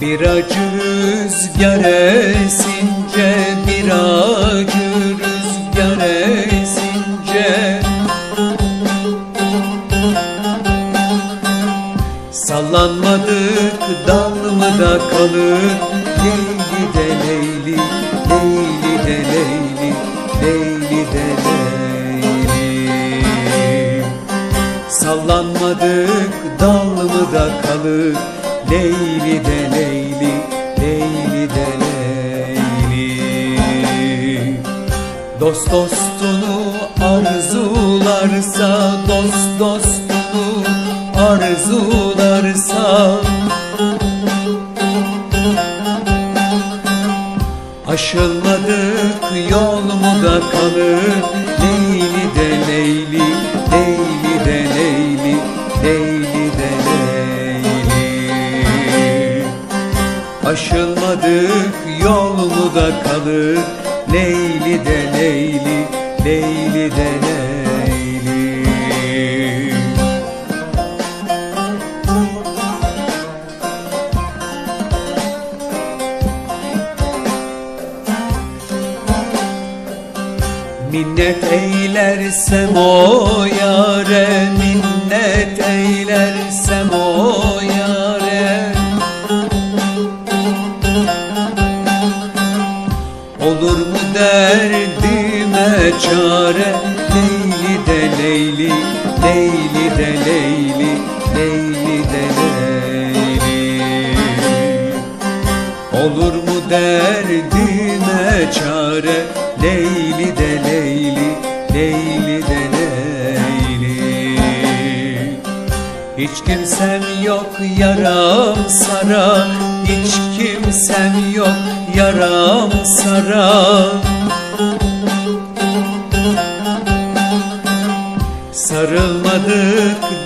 Bir acı rüzgar esince Bir acı rüzgar esince. Sallanmadık dal mı da kalır Leyli de Leyli, Leyli de Leyli, Leyli de Leyli. Sallanmadık dal mı da kalır Leyli de Leyli, Dost dostunu arzularsa Dost dostunu arzularsa. Aşılmadık yol mu da kalır. Leyli de Leyli, Leyli de Leyli, Leyli de Leyli. Aşılmadık yol mu da kalır Leyli de Leyli, Leyli de Leyli. Minnet eylersem o yare Minnet eylersem o çare. Leyli de Leyli, Leyli de Leyli, Leyli de Leyli. Olur mu derdime çare? Leyli de Leyli, Leyli de Leyli. Hiç kimsem yok yaram sara Hiç kimsem yok yaram sara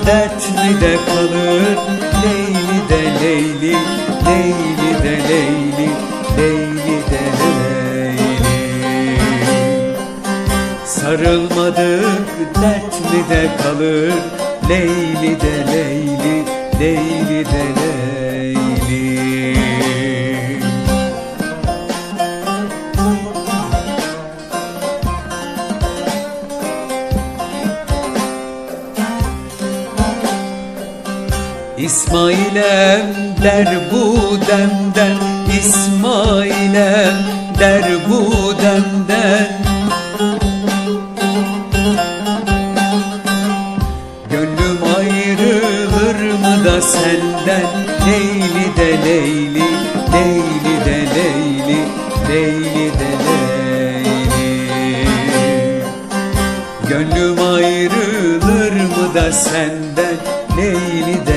Sarılmadık dert mi de kalır. Leyli de Leyli, Leyli de Leyli, Leyli de Leyli. Sarılmadık dert mi de kalır. Leyli de Leyli, Leyli de Leyli İsmail'em der bu demden İsmail'em der bu demden Gönlüm ayrılır mı da senden? Leyli de Leyli, Leyli de Leyli, Leyli de Leyli. Gönlüm ayrılır mı da senden? Leyli de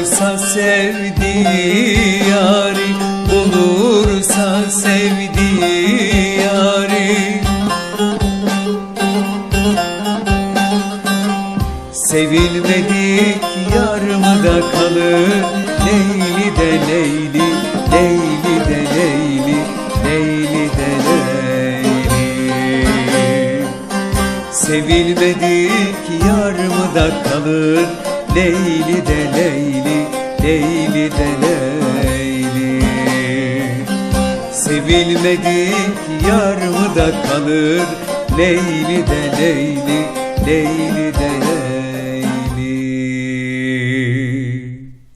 Bulursa sevdiği yari Bulursa sevdiği yari Sevilmedik yar mı da kalır Leyli de Leyli, Leyli de Leyli, Leyli de Leyli. Sevilmedik yar mı da kalır Leyli de Leyli, Leyli de Leyli. Sevilmedik yar mı da kalır? Leyli de Leyli, Leyli de Leyli